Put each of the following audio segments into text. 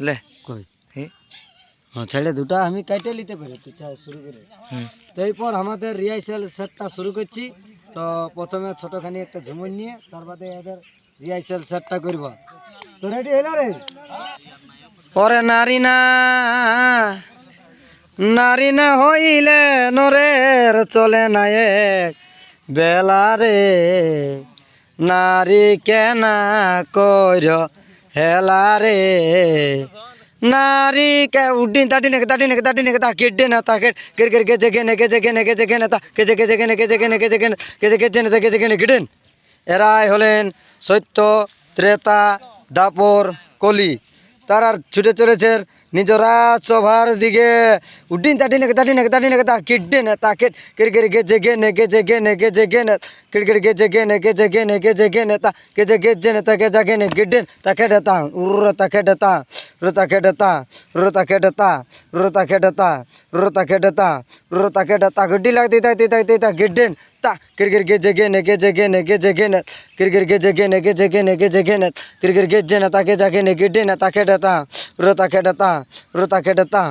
লে। কই? হে। হ্যাঁ ছেড়ে দুটা আমি কাটে নিতে পারি তুই চা শুরু করে। তো এরপর আমাদের রিহার্সাল সেটটা শুরু করছি। তো প্রথমে ছোটখানি একটা ঝুমুর নিয়ে তার বাদে এদের রিহার্সাল সেটটা করব। তো রেডি হলো রে? ওরে নারী না নারী না হইলে নরের চলে না এক বেলা রে। নারী কেনা কর হেলা রে। নারী কে উড্ডিন তাটি নেকে দাটি নেকে দাটি নেকে তা কেডে না তাকে কের কির গেজে গেনে গেজে গেনে গেজে গেনে তা গেজে গেজে গেনে গেজে গেনে গেজে গেনে গেজে গেজে গেনে তা গেজে গেনে গেডেন এরাই হলেন সত্য, ত্রেতা, দাপর, কলি। তারার ছুটে চলেছেন निजरा चोभार दिगे उड्डीन ताटी ने ताटी ने ताटी ने ता किड्डे ने ता किड किर किर गे जे गे ने गे जे गे ने गे जे गे ने किर किर गे जे गे ने गे जे गे ने गे जे गे ने ता गे जे गे जे ने ता गे जा ने किड्डे ता के डता उर ता के डता र ता के डता र ता के डता र ता के डता र ता के डता र ता के डता गड्डी लागती ता ती ती ता किड्डे ता किर किर गे जे ने गे जे ने गे जे ने किर किर गे जे ने गे जे ने गे जे ने किर किर गे जे ने ता के जा ने किड्डे ने ता के डता र ता के डता रोता खेडता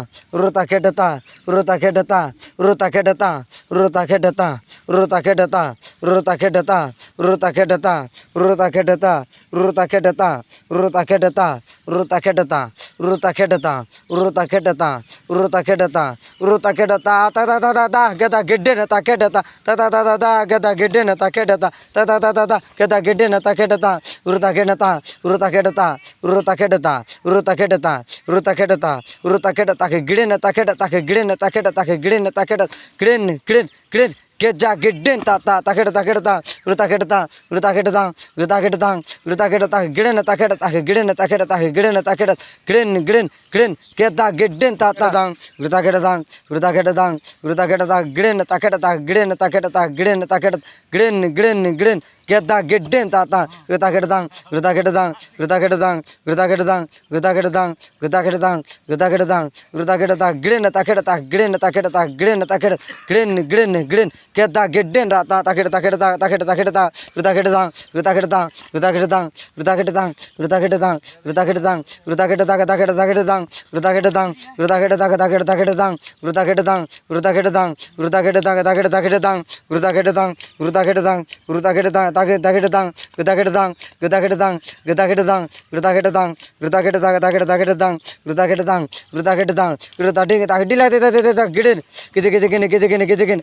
रोता खेडता रोता खेडता रोता खेडता रोता खेडता रोता खेडता रोता खेडता रोता खेडता रोता खेडता रोता खेडता रोता खेडता रोता खेडता रोता खेडता रोता खेडता रोता खेडता रोता खेडता ता ता ता ता गदा गिड्डे नता खेडता ता ता ता ता गदा गिड्डे नता खेडता ता ता ता ता गदा गिड्डे नता खेडता रोता खेडता रोता खेडता रोता खेडता रोता खेडता रोता खेडता ತಾಕೆಡತ ಉರು ತಾಕೆಡ ತಾಕೆ ಗಿಡೇನ ತಾಕೆಡ ತಾಕೆ ಗಿಡೇನ ತಾಕೆಡ ತಾಕೆ ಗಿಡೇನ ತಾಕೆಡ ಗಿಡೇನ್ ಗಿಡೇನ್ ಗಿಡೇನ್ केडता केडता रुता केडता रुता केडता रुता केडता रुता केडता गिड़े ना ता केडता के गिड़े ना ता केडता के गिड़े ना ता केडता गिड़ेन गिड़ेन गिड़ेन के दा गिड्डेन ता ता दांग रुता केडता रुता केडता रुता केडता गिड़े ना ता केडता गिड़े ना ता केडता गिड़े ना ता केडता गिड़ेन गिड़ेन गिड़ेन के दा गिड्डेन ता ता रुता केडता रुता केडता रुता केडता रुता केडता रुता केडता रुता केडता रुता केडता रुता केडता गिड़े ना ता केडता गिड़े ना ता केडता गिड़े ना ता केडता गिड़ेन गिड़ेन गिड़ेन केदा गिड्डेन राता तखेड़ तखेड़ ता तखेड़ तखेड़ ता रुता खेड़ ता रुता खेड़ ता रुता खेड़ ता रुता खेड़ ता रुता खेड़ ता रुता खेड़ ता रुता खेड़ ता तखेड़ तखेड़ ता रुता खेड़ ता रुता खेड़ ता तखेड़ तखेड़ ता रुता खेड़ ता रुता खेड़ ता रुता खेड़ ता तखेड़ तखेड़ ता रुता खेड़ ता रुता खेड़ ता रुता खेड़ ता तखेड़ तखेड़ ता रुता खेड़ ता रुता खेड़ ता रुता खेड़ ता रुता खेड़ ता रुता खेड़ ता तखेड़ तखेड़ ता रुता खेड़ ता रुता खेड़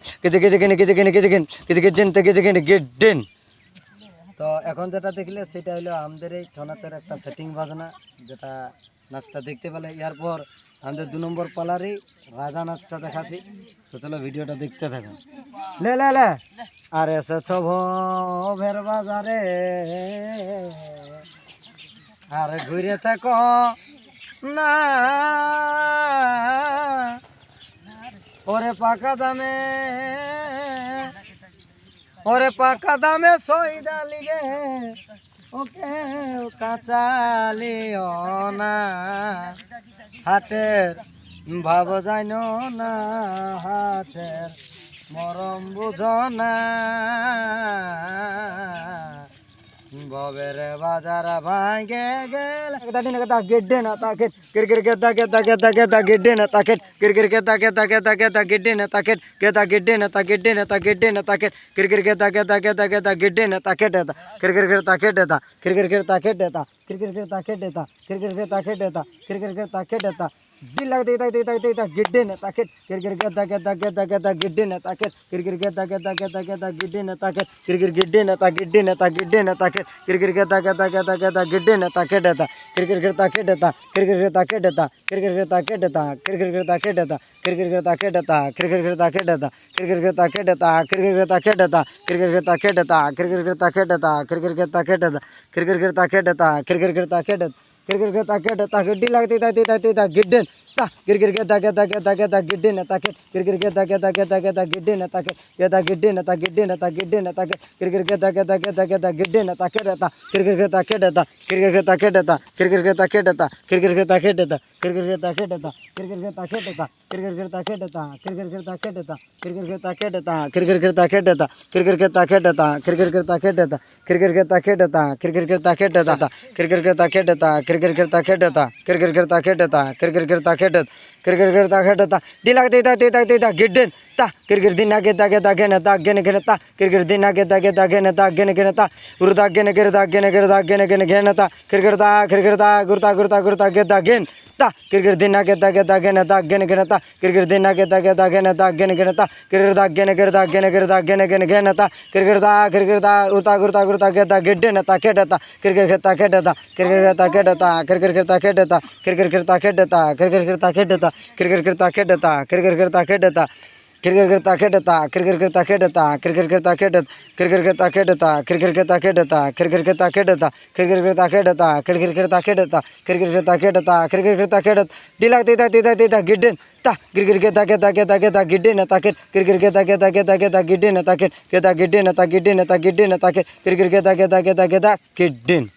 ता তে এখন যেটা দেখলে সেটা হলো আমাদের এই ছৌ নাচের একটা সেটিং বাজনা, যেটা নাচটা দেখতে পেলে। এরপর আমাদের দু নম্বর পালারই রাজা নাচটা দেখাচ্ছি। তো চলো ভিডিওটা দেখতে থাকুন। লে লে লে। বাজারে। আর ঘুরে থাকো। না। ওরে পাকা দামে। ওরে পাকা দামে সইদা লিগে, ওকে কাঁচালি না হাটের ভাব জানো না হাটের মরম বুঝো ಬೊಬೆರೆ ಬದರ ಭಾಂಗೆ ಗೇಲ ಕದಡಿ ನಗದ ಗೆಡ್ಡೆ ನತಾ ಕೆಟ್ ಕಿರ್ ಕಿರ್ ಗೆದ್ದ ಗೆದ್ದ ಗೆದ್ದ ಗೆದ್ದ ಗೆಡ್ಡೆ ನತಾ ಕೆಟ್ ಕಿರ್ ಕಿರ್ ಗೆದ್ದ ಗೆದ್ದ ಗೆದ್ದ ಗೆದ್ದ ಗೆಡ್ಡೆ ನತಾ ಕೆಟ್ ಗೆದ್ದ ಗೆಡ್ಡೆ ನತಾ ಗೆಡ್ಡೆ ನತಾ ಗೆಡ್ಡೆ ನತಾ ಕೆಟ್ ಕಿರ್ ಕಿರ್ ಗೆದ್ದ ಗೆದ್ದ ಗೆದ್ದ ಗೆದ್ದ ಗೆಡ್ಡೆ ನತಾ ಕೆಟ್ ಎತ ಕಿರ್ ಕಿರ್ ಗೆದ್ದ ಕೆಟ್ ಎತ ಕಿರ್ ಕಿರ್ ಗೆದ್ದ ಕೆಟ್ ಎತ ಕಿರ್ ಕಿರ್ ಗೆದ್ದ ಕೆಟ್ ಎತ ಕಿರ್ ಕಿರ್ ಗೆದ್ದ ಕೆಟ್ ಎತ ಕಿರ್ ಕಿರ್ ಗೆದ್ದ ಕೆಟ್ ಎತ गिल्ला देता देता देता गिड्डे ने ताकत गिर गिर गद्दा गद्दा गद्दा गद्दा गिड्डे ने ताकत गिर गिर गद्दा गद्दा गद्दा गद्दा गिड्डे ने ताकत गिर गिर गिड्डे ने ता गिड्डे ने ता गिड्डे ने ताकत गिर गिर गद्दा गद्दा गद्दा गद्दा गिड्डे ने ताकत देता गिर गिर गिर ताकत देता गिर गिर गिर ताकत देता गिर गिर गिर ताकत देता गिर गिर गिर ताकत देता गिर गिर गिर ताकत देता गिर गिर गिर ताकत देता गिर गिर गिर ताकत देता गिर गिर गिर ताकत देता गिर गिर गिर ताकत देता गिर गिर गिर ताकत देता गिर गिर गिर ताकत देता गिर गिर गिर ताकत देता गिर गिर गिर ताकत देता गिर गिर तक तक डी लगती तक तक तक गिड्डन ता गिर गिर के तक तक तक तक गिड्डन तक गिर गिर के तक तक तक तक गिड्डन तक ये तक गिड्डन तक गिड्डन तक गिड्डन तक गिर गिर के तक तक तक तक गिड्डन तक ता गिर गिर के तक ता गिर गिर के खेड ता गिर गिर के तक ता गिर गिर के तक ता गिर गिर के तक ता गिर गिर के तक ता गिर गिर के तक ता गिर गिर के तक ता गिर गिर के तक ता गिर गिर के तक ता गिर गिर के तक ता गिर गिर के तक ता गिर गिर के तक ता गिर गिर के तक ता गिर गिर के तक ता गिर गिर के तक ता क्रिकेट खेळता खेळता क्रिकेट खेळता खेळता क्रिकेट खेळता खेळत क्रिकेट गिर खेटता खेट देता दिला दे ता दे ता दे ता गिडन ता गिरगिर दिन आगे ता गे ता गे न ता गे न गे न ता गिरगिर दिन आगे ता गे ता गे न ता गे न गे न ता गुरु ता गे न गिर ता गे न गिर ता गे न गे न गे न ता गिरगिर ता गिरगिर ता गुरु ता गेन ता क्रिकेट दिन आगे ता गे ता गे न ता गे न गे न ता गिरगिर दिन आगे ता गे ता गे न ता गे न ता गिरगिर ता गे न गिर ता गे न गिर ता गे ता गिरगिर ता गिरगिर ता गुरु ता गिडन ता खेट ता गिरगिर खेट ता खेट ता गिरगिर खेट ता खेट ता गिरगिर खेट ता खेट क्रिकेट करता खेडता क्रिकेट करता खेडता क्रिकेट करता खेडता क्रिकेट करता खेडता क्रिकेट करता खेडत क्रिकेट करता खेडता क्रिकेट करता खेडता क्रिकेट करता खेडता क्रिकेट करता खेडता क्रिकेट करता खेडता क्रिकेट करता खेडता क्रिकेट करता खेडत दिला तेता तेता तेता गिड्डेन ता क्रिकेट घेता घेता घेता घेता गिड्डे न ताकेत क्रिकेट घेता घेता घेता घेता गिड्डे न ताकेत घेता गिड्डे न ता गिड्डे न ता गिड्डे न ताकेत क्रिकेट घेता घेता घेता घेता गिड्डेन